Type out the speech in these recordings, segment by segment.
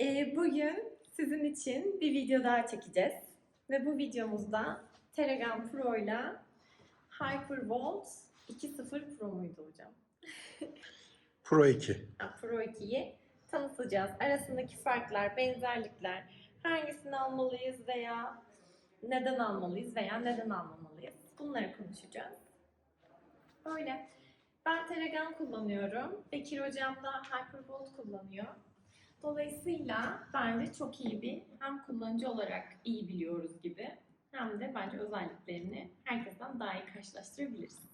Ee, bugün sizin için bir video daha çekeceğiz. Ve bu videomuzda Telegram Pro ile Hypervolt 2.0 Pro muydu hocam? Pro 2. Ha, Pro 2'yi tanıtacağız. Arasındaki farklar, benzerlikler, hangisini almalıyız veya neden almalıyız veya neden almamalıyız. Bunları konuşacağız. Öyle. Ben Telegram kullanıyorum. Bekir hocam da Hypervolt kullanıyor. Dolayısıyla bence çok iyi bir hem kullanıcı olarak iyi biliyoruz gibi hem de bence özelliklerini herkesten daha iyi karşılaştırabiliriz.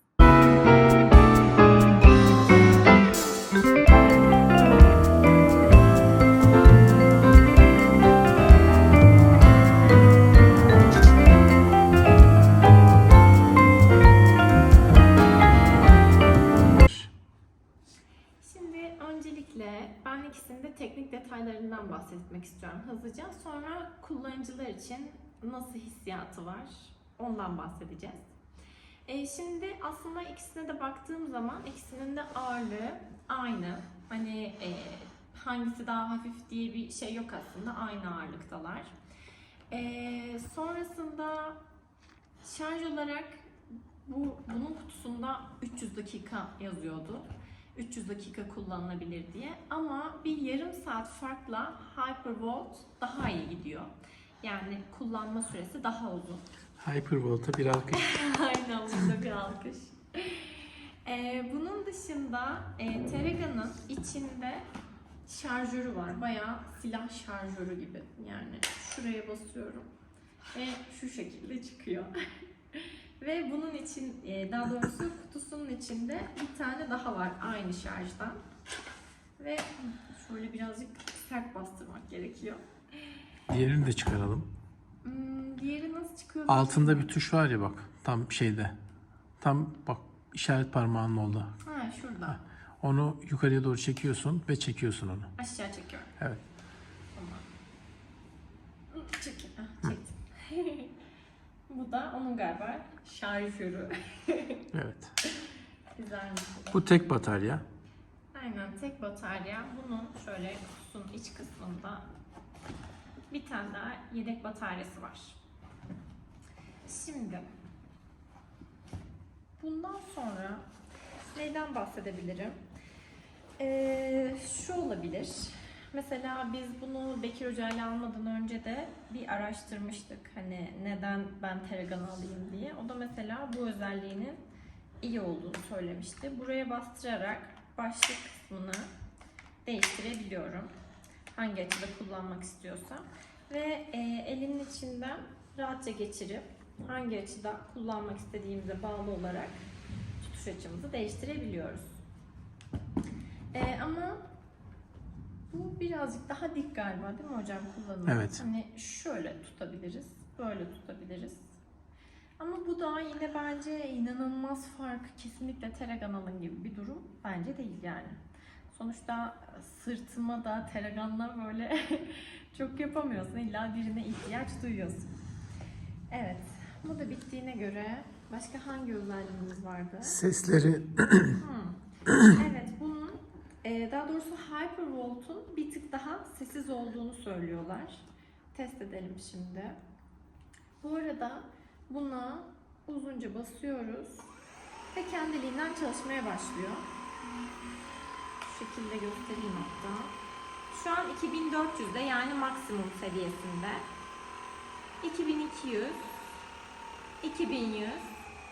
İçin nasıl hissiyatı var ondan bahsedeceğiz. E, şimdi aslında ikisine de baktığım zaman ikisinin de ağırlığı aynı. Hani e, hangisi daha hafif diye bir şey yok aslında aynı ağırlıktalar. E, sonrasında şarj olarak bu bunun kutusunda 300 dakika yazıyordu. 300 dakika kullanılabilir diye. Ama bir yarım saat farkla Hypervolt daha iyi gidiyor. Yani kullanma süresi daha uzun. Hypervolt'a bir alkış. Aynen burada bir alkış. Ee, bunun dışında e, Telega'nın içinde şarjörü var. Bayağı silah şarjörü gibi. Yani şuraya basıyorum ve şu şekilde çıkıyor. ve bunun için e, daha doğrusu kutusunun içinde bir tane daha var aynı şarjdan. Ve şöyle birazcık sert bastırmak gerekiyor. Diğerini de çıkaralım. Hmm, diğeri nasıl çıkıyor? Altında bir tuş var ya bak tam şeyde. Tam bak işaret parmağının oldu. Ha şurada. Onu yukarıya doğru çekiyorsun ve çekiyorsun onu. Aşağı çekiyorum. Evet. Tamam. Ah, çektim. bu da onun galiba şarjörü. Evet. Güzelmiş. Bu tek batarya. Aynen tek batarya. Bunun şöyle kutusunun iç kısmında bir tane daha yedek bataryası var. Şimdi bundan sonra neyden bahsedebilirim? Ee, şu olabilir. Mesela biz bunu Bekir Hoca ile almadan önce de bir araştırmıştık. Hani neden ben Telegram alayım diye. O da mesela bu özelliğinin iyi olduğunu söylemişti. Buraya bastırarak başlık kısmını değiştirebiliyorum. Hangi açıda kullanmak istiyorsam. Ve e, elimin içinden rahatça geçirip hangi açıda kullanmak istediğimize bağlı olarak tutuş açımızı değiştirebiliyoruz. E, ama bu birazcık daha dik galiba değil mi hocam kullanımı? Evet. Hani şöyle tutabiliriz, böyle tutabiliriz. Ama bu da yine bence inanılmaz fark. Kesinlikle Telegram alın gibi bir durum bence değil yani. Sonuçta sırtıma da Telegram'la böyle çok yapamıyorsun. İlla birine ihtiyaç duyuyorsun. Evet. Bu da bittiğine göre başka hangi özelliğimiz vardı? Sesleri Evet, bunun e, daha doğrusu Hypervolt'un bir tık daha sessiz olduğunu söylüyorlar. Test edelim şimdi. Bu arada buna uzunca basıyoruz ve kendiliğinden çalışmaya başlıyor. Şu şekilde göstereyim hatta. Şu an 2400'de yani maksimum seviyesinde. 2200, 2100,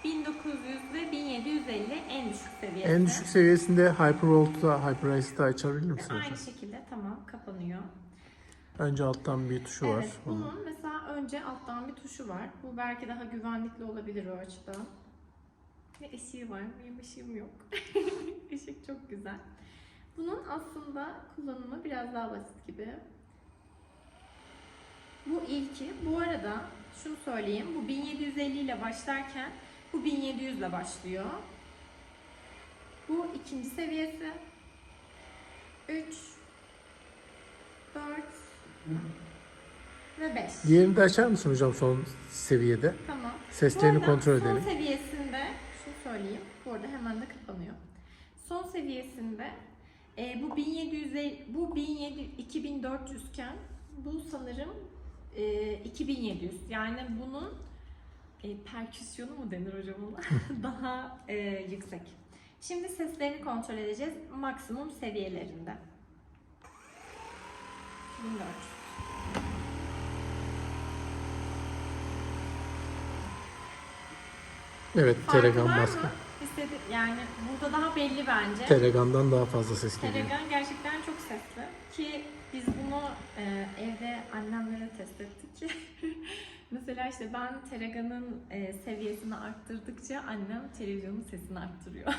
1900 ve 1750 en düşük seviyesi. en düşük seviyesinde Hypervolt'ta Hyperice'da açabilir misin Aynı hocam? şekilde tamam kapanıyor. Önce alttan bir tuşu var. Evet, bunun mesela önce alttan bir tuşu var. Bu belki daha güvenlikli olabilir o açıdan. Ve ışığı var. Benim ışığım yok. Işık çok güzel. Bunun aslında kullanımı biraz daha basit gibi. Bu ilki. Bu arada şunu söyleyeyim. Bu 1750 ile başlarken bu 1700 ile başlıyor. Bu ikinci seviyesi. 3 4 ve 5. Diğerini de açar mısın hocam son seviyede? Tamam. Seslerini arada kontrol son edelim. seviyesinde, şunu söyleyeyim. Bu arada hemen de kapanıyor. Son seviyesinde E, bu 1700 e- bu 1700 2400 iken bu sanırım e, 2700. Yani bunun e, perküsyonu mu denir hocam ona? Daha e, yüksek. Şimdi seslerini kontrol edeceğiz maksimum seviyelerinde. 1400. Evet, Telegram baskı. Mı? Hissedi yani burada daha belli bence. Telegram'dan daha fazla ses geliyor. Telegram gerçekten çok sesli ki biz bunu e, evde annemlere test ettik. Mesela işte ben Telegram'ın e, seviyesini arttırdıkça annem televizyonun sesini arttırıyor.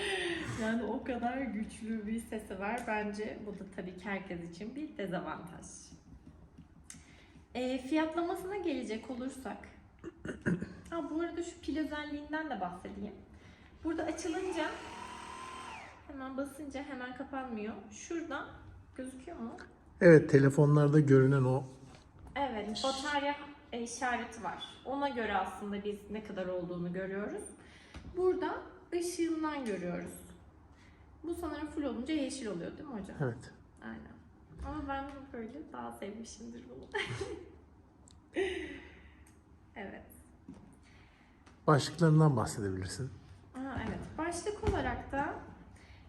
yani o kadar güçlü bir sesi var. Bence bu da tabii ki herkes için bir dezavantaj. E, fiyatlamasına gelecek olursak. Ha, bu arada şu pil özelliğinden de bahsedeyim. Burada açılınca Hemen basınca hemen kapanmıyor. Şurada gözüküyor mu? Evet, telefonlarda görünen o Evet, batarya e, işareti var. Ona göre aslında biz ne kadar olduğunu görüyoruz. Burada ışığından görüyoruz. Bu sanırım full olunca yeşil oluyor değil mi hocam? evet. Aynen. Ama ben böyle daha sevmişimdir bunu. evet. Başlıklarından bahsedebilirsin. Aa, evet. Başlık olarak da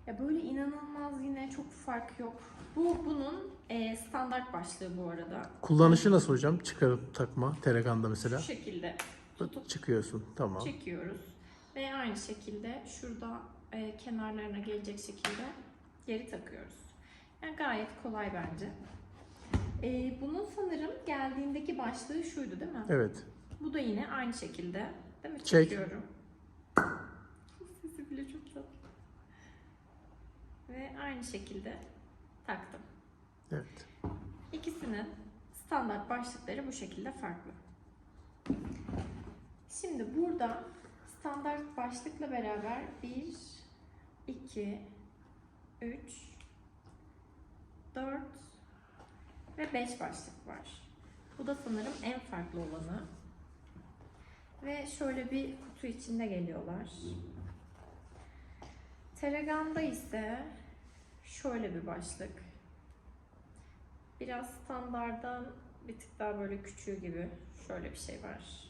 ya böyle inanılmaz yine çok fark yok. Bu bunun e, standart başlığı bu arada. Kullanışı nasıl hocam? Çıkarıp takma, Telegram'da mesela. Şu şekilde tutup Çıkıyorsun, tamam. çekiyoruz. Ve aynı şekilde şurada e, kenarlarına gelecek şekilde geri takıyoruz. Yani gayet kolay bence. E, bunun sanırım geldiğindeki başlığı şuydu değil mi? Evet. Bu da yine aynı şekilde. Değil mi? Çek. Çekiyorum. Sesi bile çok tatlı. Ve aynı şekilde taktım. Evet. İkisinin standart başlıkları bu şekilde farklı. Şimdi burada standart başlıkla beraber 1, 2, 3, 4 ve 5 başlık var. Bu da sanırım en farklı olanı. Ve şöyle bir kutu içinde geliyorlar. Telegram'da ise şöyle bir başlık. Biraz standardan bir tık daha böyle küçüğü gibi. Şöyle bir şey var.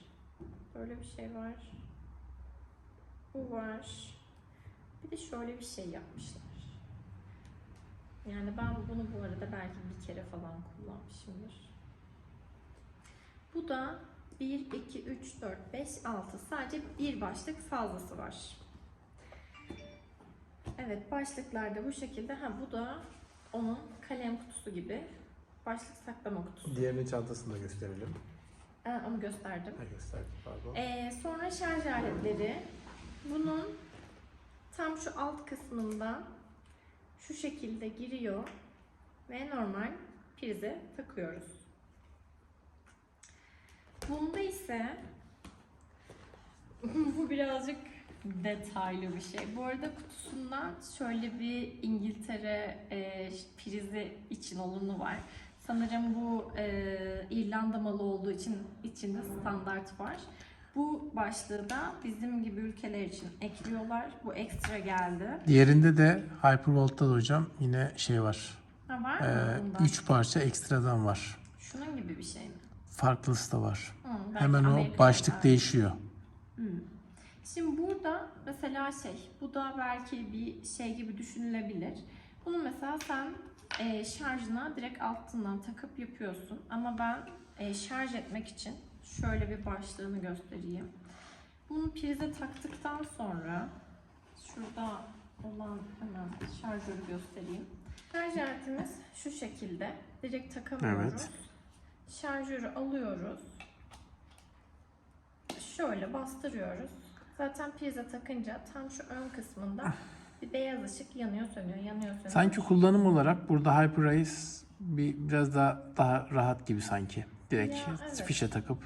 Böyle bir şey var. Bu var. Bir de şöyle bir şey yapmışlar. Yani ben bunu bu arada belki bir kere falan kullanmışımdır. Bu da 1, 2, 3, 4, 5, 6. Sadece bir başlık fazlası var. Evet başlıklarda bu şekilde. Ha bu da onun kalem kutusu gibi başlık saklama kutusu. Diğerinin çantasını da gösterelim. Ha, onu gösterdim. Ha, gösterdim, pardon. Ee, sonra şarj aletleri. Bunun tam şu alt kısmında şu şekilde giriyor ve normal prize takıyoruz. Bunda ise bu birazcık detaylı bir şey. Bu arada kutusundan şöyle bir İngiltere e, prizi için olanı var. Sanırım bu e, İrlanda malı olduğu için içinde standart var. Bu başlığı da bizim gibi ülkeler için ekliyorlar. Bu ekstra geldi. Diğerinde de Hypervolt'ta da hocam yine şey var. Ha var mı bunda? üç parça ekstradan var. Şunun gibi bir şey mi? Farklısı da var. Hı, belki Hemen o Amerika'da başlık var. değişiyor. Hı. Şimdi burada mesela şey, bu da belki bir şey gibi düşünülebilir. Bunu mesela sen e, şarjına direkt altından takıp yapıyorsun. Ama ben e, şarj etmek için şöyle bir başlığını göstereyim. Bunu prize taktıktan sonra şurada olan hemen şarjörü göstereyim. Şarj aletimiz şu şekilde. Direkt takamıyoruz. Evet. Şarjörü alıyoruz. Şöyle bastırıyoruz. Zaten prize takınca tam şu ön kısmında bir beyaz ışık yanıyor sönüyor yanıyor sönüyor. Sanki kullanım olarak burada Hyperice bir biraz daha daha rahat gibi sanki. Direkt Ya, evet. fişe takıp.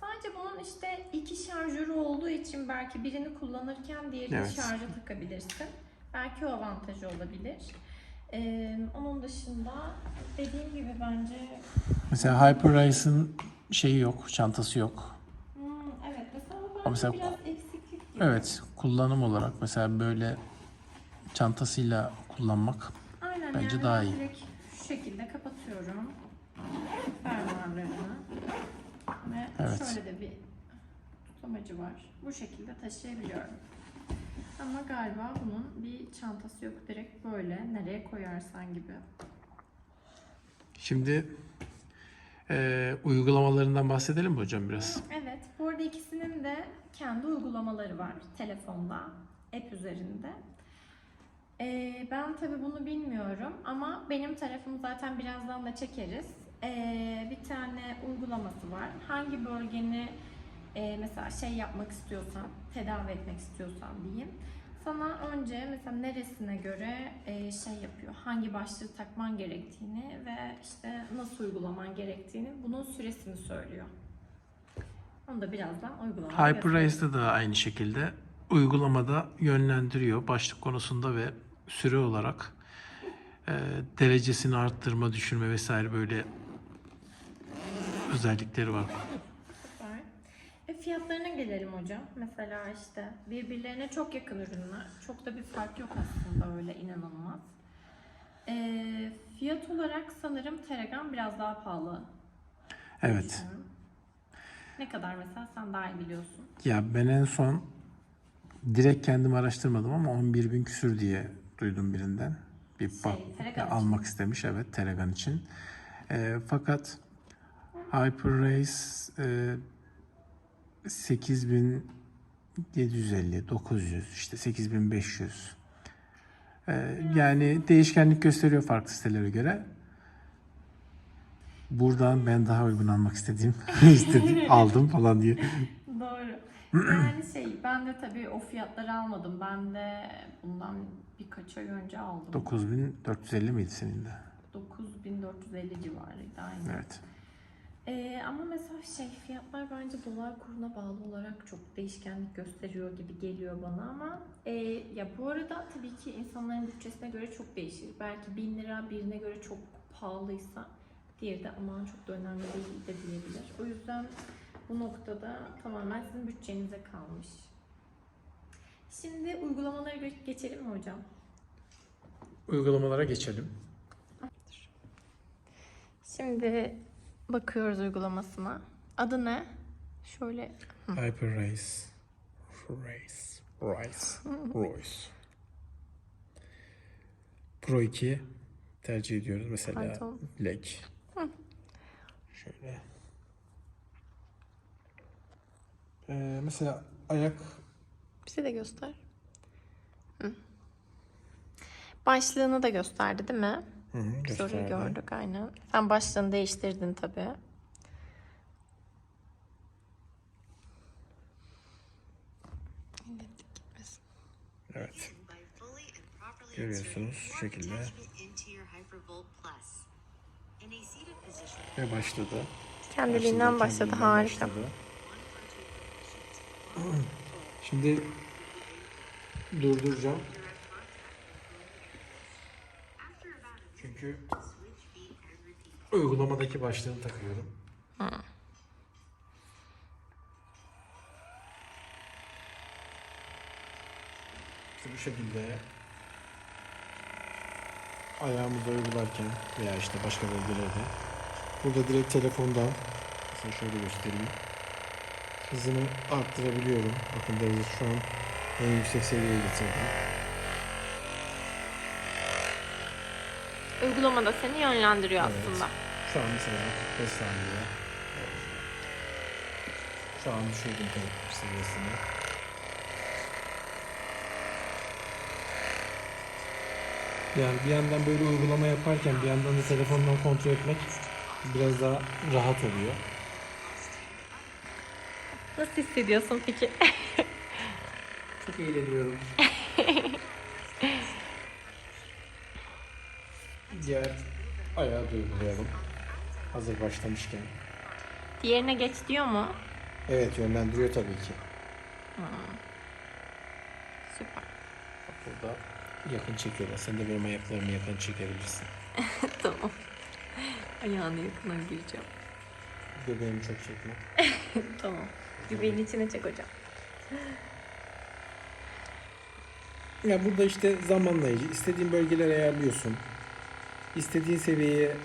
Sadece bunun işte iki şarjörü olduğu için belki birini kullanırken diğerini Evet. şarja takabilirsin. Belki o avantajı olabilir. Ee, onun dışında dediğim gibi bence Mesela Hyperice'ın şeyi yok, çantası yok. hmm, evet mesela Ama mesela- biraz. Evet, kullanım olarak mesela böyle çantasıyla kullanmak Bence yani daha ben iyi. Direkt şu şekilde kapatıyorum fermuarlarını. Ve Evet. şöyle de bir tutamacı var. Bu şekilde taşıyabiliyorum. Ama galiba bunun bir çantası yok. Direkt böyle nereye koyarsan gibi. Şimdi e, uygulamalarından bahsedelim mi hocam biraz? Evet, bu arada ikisinin de kendi uygulamaları var telefonda, app üzerinde. Ee, ben tabii bunu bilmiyorum ama benim tarafımı zaten birazdan da çekeriz. Ee, bir tane uygulaması var. Hangi bölgeni e, mesela şey yapmak istiyorsan, tedavi etmek istiyorsan diyeyim. Sana önce mesela neresine göre e, şey yapıyor, hangi başlığı takman gerektiğini ve işte nasıl uygulaman gerektiğini, bunun süresini söylüyor. Onu da birazdan uygulamada göstereyim. HyperRace'de de aynı şekilde uygulamada yönlendiriyor başlık konusunda ve süre olarak e, derecesini arttırma, düşürme vesaire böyle özellikleri var. Süper. E, fiyatlarına gelelim hocam. Mesela işte birbirlerine çok yakın ürünler. Çok da bir fark yok aslında öyle inanılmaz. E, fiyat olarak sanırım Telegram biraz daha pahalı. Evet. düşünüyorum. Ne kadar mesela sen daha iyi biliyorsun. Ya ben en son direkt kendim araştırmadım ama 11 bin küsür diye duydum birinden. Bir bak, Telegram için. almak istemiş evet Telegram için. E, fakat HyperRace e, 8750, 900, işte 8500. E, yani değişkenlik gösteriyor farklı sitelere göre. Buradan ben daha uygun almak istediğim istedim aldım falan diye. Doğru. Yani şey ben de tabii o fiyatları almadım. Ben de bundan birkaç ay önce aldım. 9450 miydi senin de? 9450 civarıydı aynen. Evet. Ee, ama mesela şey fiyatlar bence dolar kuruna bağlı olarak çok değişkenlik gösteriyor gibi geliyor bana ama e, ya bu arada tabii ki insanların bütçesine göre çok değişir. Belki 1000 lira birine göre çok pahalıysa diğeri de aman çok da önemli değil de diyebilir. O yüzden bu noktada tamamen sizin bütçenize kalmış. Şimdi uygulamalara ge- geçelim mi hocam? Uygulamalara geçelim. Şimdi bakıyoruz uygulamasına. Adı ne? Şöyle HyperRace. Race. Rice. Royce. Pro 2 tercih ediyoruz. Mesela Pardon. leg. Şöyle. Ee, mesela ayak Bize de göster. Hı. Başlığını da gösterdi değil mi? Hı hı, gösterdi. gördük aynen. Sen başlığını değiştirdin tabii. Evet. Görüyorsunuz şu şekilde. Ve başladı. Kendiliğinden başladı. Kendiliğinden Harika. başladı. Şimdi durduracağım. Çünkü uygulamadaki başlığını takıyorum. İşte bu şekilde ayağımızı uygularken veya işte başka bölgelerde burada direkt telefondan mesela şöyle göstereyim hızını arttırabiliyorum. Bakın derece şu an en yüksek seviyeye getirdim. Uygulamada seni yönlendiriyor Evet. aslında. Şu an mesela 45 saniye. Şu an düşürdüm seviyesini. Yani bir yandan böyle uygulama yaparken bir yandan da telefondan kontrol etmek biraz daha rahat oluyor. Nasıl hissediyorsun peki? Çok eğleniyorum. Diğer ayağı da uygulayalım. Hazır başlamışken. Diğerine geç diyor mu? Evet yönlendiriyor tabii ki. Süper. Bak burada yakın çekiyorlar. Sen de benim ayaklarımı yakın çekebilirsin. tamam. Ayağına yakına gireceğim. Göbeğimi çok çekme. Tamam. Göbeğin içine çek hocam. Ya burada işte zamanlayıcı. istediğin bölgeleri ayarlıyorsun. İstediğin seviyeye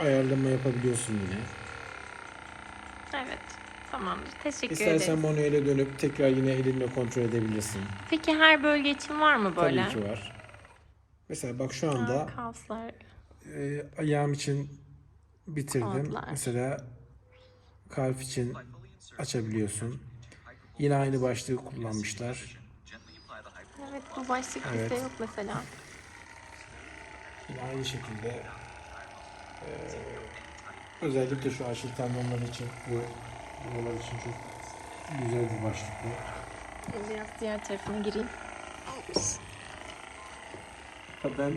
ayarlama yapabiliyorsun yine. Tamamdır. Teşekkür İstersen ederiz. manuele dönüp tekrar yine elinle kontrol edebilirsin. Peki her bölge için var mı böyle? Tabii ki var. Mesela bak şu anda Ha, Kalslar. e, ayağım için bitirdim. Kodlar. Mesela kalp için açabiliyorsun. Yine aynı başlığı kullanmışlar. Evet bu başlık Evet. bizde yok mesela. Yine aynı şekilde e, özellikle şu aşil tendonlar için ve buralar için çok güzel bir başlık bu. Biraz diğer tarafına gireyim. Ben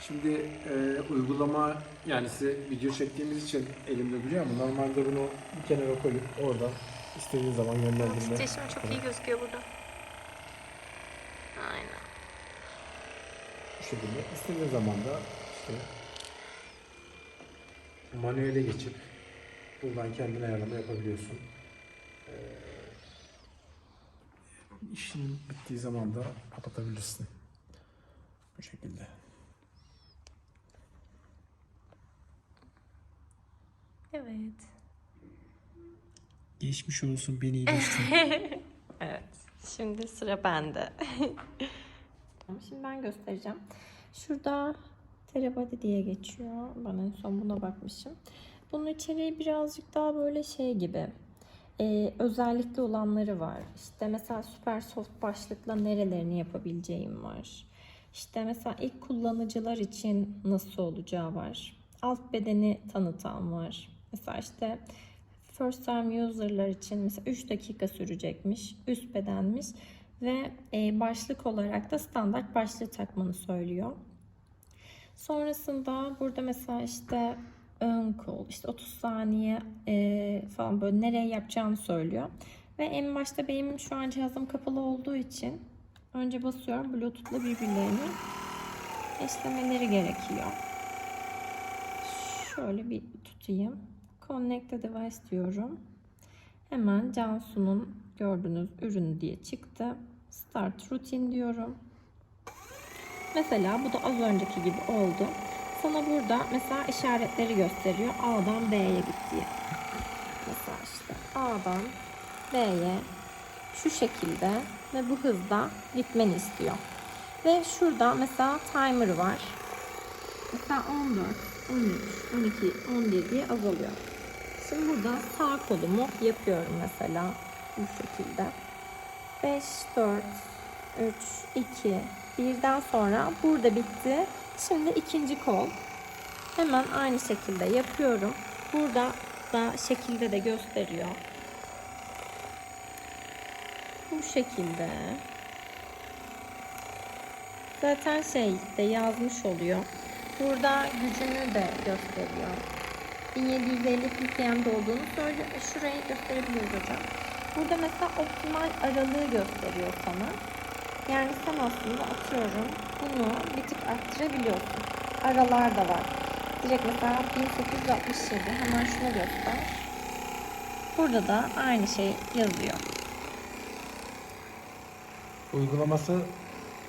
şimdi e, uygulama yani size video çektiğimiz için elimde duruyor ama normalde bunu bir kenara koyup oradan istediğin zaman yönlendirme. Titreşim çok iyi gözüküyor burada. Aynen. Bu şekilde istediğin zaman da işte manuele geçip buradan kendin ayarlama yapabiliyorsun. Ee, işin bittiği zaman da kapatabilirsin. Bu şekilde. Evet. Geçmiş olsun beni iyileştin. Evet. Şimdi sıra bende. Şimdi ben göstereceğim. Şurada Terabody diye geçiyor. Ben en son buna bakmışım. Bunun içeriği birazcık daha böyle şey gibi. Ee, özellikli olanları var. İşte mesela süper soft başlıkla nerelerini yapabileceğim var. İşte mesela ilk kullanıcılar için nasıl olacağı var. Alt bedeni tanıtan var. Mesela işte first time user'lar için mesela 3 dakika sürecekmiş. Üst bedenmiş ve e, başlık olarak da standart başlığı takmanı söylüyor. Sonrasında burada mesela işte ön kol, işte 30 saniye e, falan böyle nereye yapacağını söylüyor. Ve en başta benim şu an cihazım kapalı olduğu için önce basıyorum Bluetooth'la birbirlerini eşlemeleri gerekiyor. Şöyle bir tutayım. Connect a device diyorum. Hemen Cansu'nun gördüğünüz ürünü diye çıktı. Start routine diyorum. Mesela bu da az önceki gibi oldu. Sana burada mesela işaretleri gösteriyor. A'dan B'ye gittiği. Mesela işte A'dan B'ye şu şekilde ve bu hızda gitmeni istiyor. Ve şurada mesela timer var. Mesela 14, 13, 12, 11 diye azalıyor. Şimdi burada sağ kolumu yapıyorum mesela bu şekilde. 5, 4, 3, 2, 1'den sonra burada bitti. Şimdi ikinci kol. Hemen aynı şekilde yapıyorum. Burada da şekilde de gösteriyor. Bu şekilde. Zaten şey de yazmış oluyor. Burada gücünü de gösteriyor. 1750 ppm'de olduğunu söylüyor. E, Şurayı gösterebiliriz hocam. Burada mesela optimal aralığı gösteriyor sana. Yani sen aslında atıyorum bunu bir tık arttırabiliyorsun. Aralar da var. Direkt mesela 1867 hemen şunu göster. Burada da aynı şey yazıyor. Uygulaması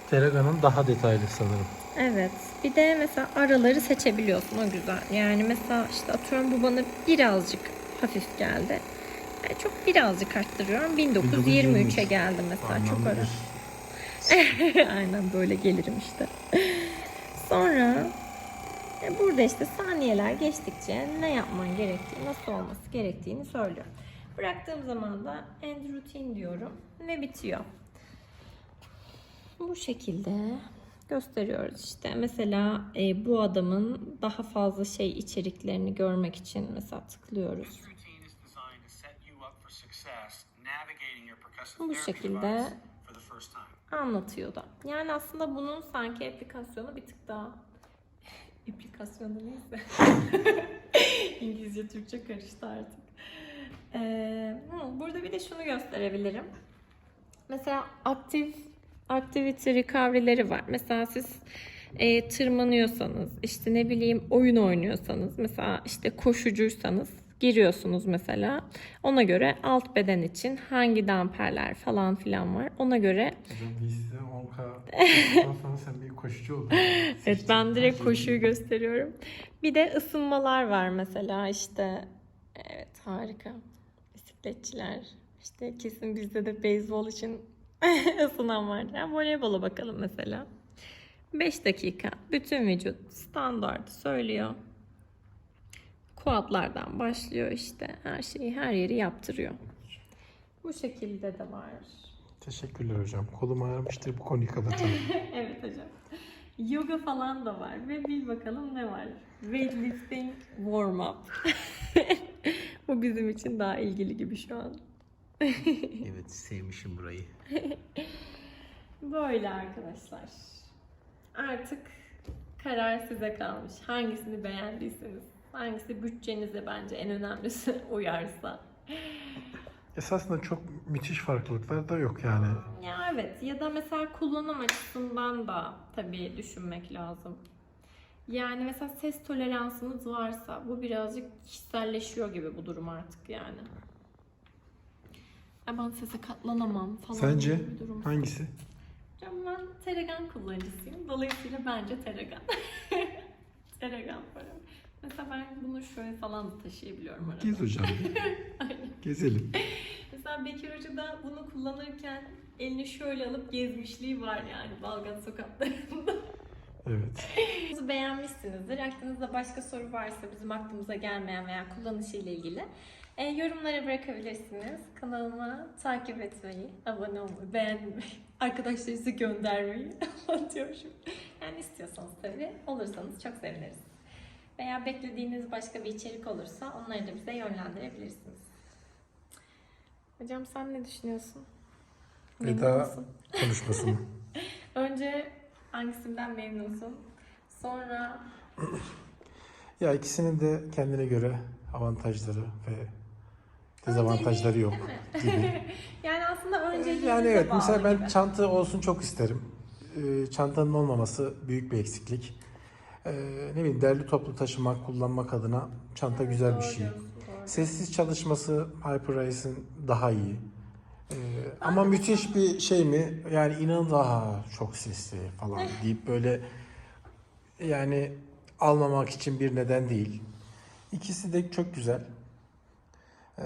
Teraga'nın daha detaylı sanırım. Evet. Bir de mesela araları seçebiliyorsun. O güzel. Yani mesela işte atıyorum bu bana birazcık hafif geldi. Yani çok birazcık arttırıyorum. 1923'e geldim mesela. çok Anlamlı ara. Aynen böyle gelirim işte. Sonra e, burada işte saniyeler geçtikçe ne yapman gerektiği, nasıl olması gerektiğini söylüyor. Bıraktığım zaman da end routine diyorum ve bitiyor. Bu şekilde gösteriyoruz işte. Mesela e, bu adamın daha fazla şey içeriklerini görmek için mesela tıklıyoruz. Bu şekilde device for the first time. anlatıyor da. Yani aslında bunun sanki aplikasyonu bir tık daha aplikasyonu neyse. İngilizce Türkçe karıştı artık. Ee, burada bir de şunu gösterebilirim. Mesela aktif activity recovery'leri var. Mesela siz e, tırmanıyorsanız, işte ne bileyim oyun oynuyorsanız, mesela işte koşucuysanız giriyorsunuz mesela. Ona göre alt beden için hangi damperler falan filan var. Ona göre Hocam biz size 10K ondan sonra sen bir koşucu oldun. Evet ben direkt koşuyu gösteriyorum. Bir de ısınmalar var mesela işte. Evet harika. Bisikletçiler. İşte kesin bizde de beyzbol için ısınan var. Yani voleybola bakalım mesela. 5 dakika bütün vücut standart söylüyor. Kuatlardan başlıyor işte. Her şeyi her yeri yaptırıyor. Bu şekilde de var. Teşekkürler hocam. Kolum ağrımıştır bu konuyu kapatalım. evet hocam. Yoga falan da var ve bil bakalım ne var. Weightlifting warm up. Bu bizim için daha ilgili gibi şu an. evet sevmişim burayı. Böyle arkadaşlar. Artık karar size kalmış. Hangisini beğendiyseniz. Hangisi bütçenize bence en önemlisi uyarsa. Esasında çok müthiş farklılıklar da yok yani. Ya evet ya da mesela kullanım açısından da tabii düşünmek lazım. Yani mesela ses toleransınız varsa bu birazcık kişiselleşiyor gibi bu durum artık yani. Ay ben sese katlanamam falan Sence gibi bir durum. hangisi? Hocam ben Telegram kullanıcısıyım. Dolayısıyla bence Telegram. Telegram para. Mesela ben bunu şöyle falan da taşıyabiliyorum arada. Gez hocam. Gezelim. Mesela Bekir Hoca da bunu kullanırken elini şöyle alıp gezmişliği var yani Balgat sokaklarında. Evet. Bizi beğenmişsinizdir. Aklınızda başka soru varsa bizim aklımıza gelmeyen veya kullanışıyla ilgili e, yorumlara bırakabilirsiniz. Kanalıma takip etmeyi, abone olmayı, beğenmeyi, arkadaşlarınızı göndermeyi anlatıyorum. Yani istiyorsanız tabii olursanız çok seviniriz. Veya beklediğiniz başka bir içerik olursa onları da bize yönlendirebilirsiniz. Hocam sen ne düşünüyorsun? Memnun Veda musun? konuşması mı? Önce hangisinden memnunsun? Sonra Ya ikisinin de kendine göre avantajları ve dezavantajları yok gibi. yani aslında önceliğinize Yani evet bağlı mesela ben gibi. çanta olsun çok isterim. Ee, çantanın olmaması büyük bir eksiklik. Ee, ne bileyim derli toplu taşımak, kullanmak adına çanta Evet, güzel bir doğru şey. doğru. Sessiz çalışması HyperIce'ın daha iyi. Ee, ama müthiş bir şey mi? Yani inan daha çok sesli falan deyip böyle yani almamak için bir neden değil. İkisi de çok güzel. Ee,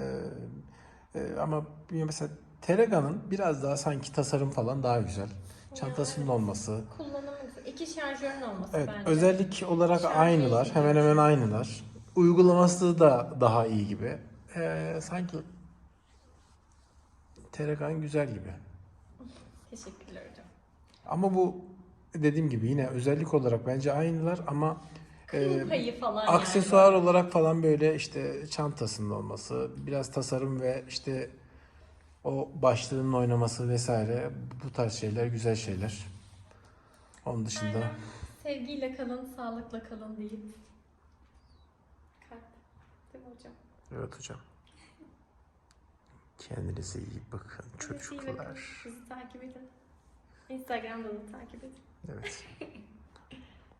e, ama mesela Telega'nın biraz daha sanki tasarım falan daha güzel. Çantasının olması. Kullanımı güzel. İki şarjörün olması Evet, bence. özellik olarak Şarj aynılar. değil. Hemen hemen aynılar. Uygulaması da daha iyi gibi. Ee, sanki Telegram güzel gibi. Teşekkürler hocam. Ama bu dediğim gibi yine özellik olarak bence aynılar ama e, falan aksesuar yani. olarak falan böyle işte çantasının olması, biraz tasarım ve işte o başlığının oynaması vesaire bu tarz şeyler güzel şeyler. Onun dışında Aynen. Sevgiyle kalın, sağlıkla kalın deyip. Kalp. Değil mi hocam? evet hocam. Kendinize iyi bakın Sevgiyle kalın. çocuklar. Bizi takip edin. Instagram'da da takip edin. Evet.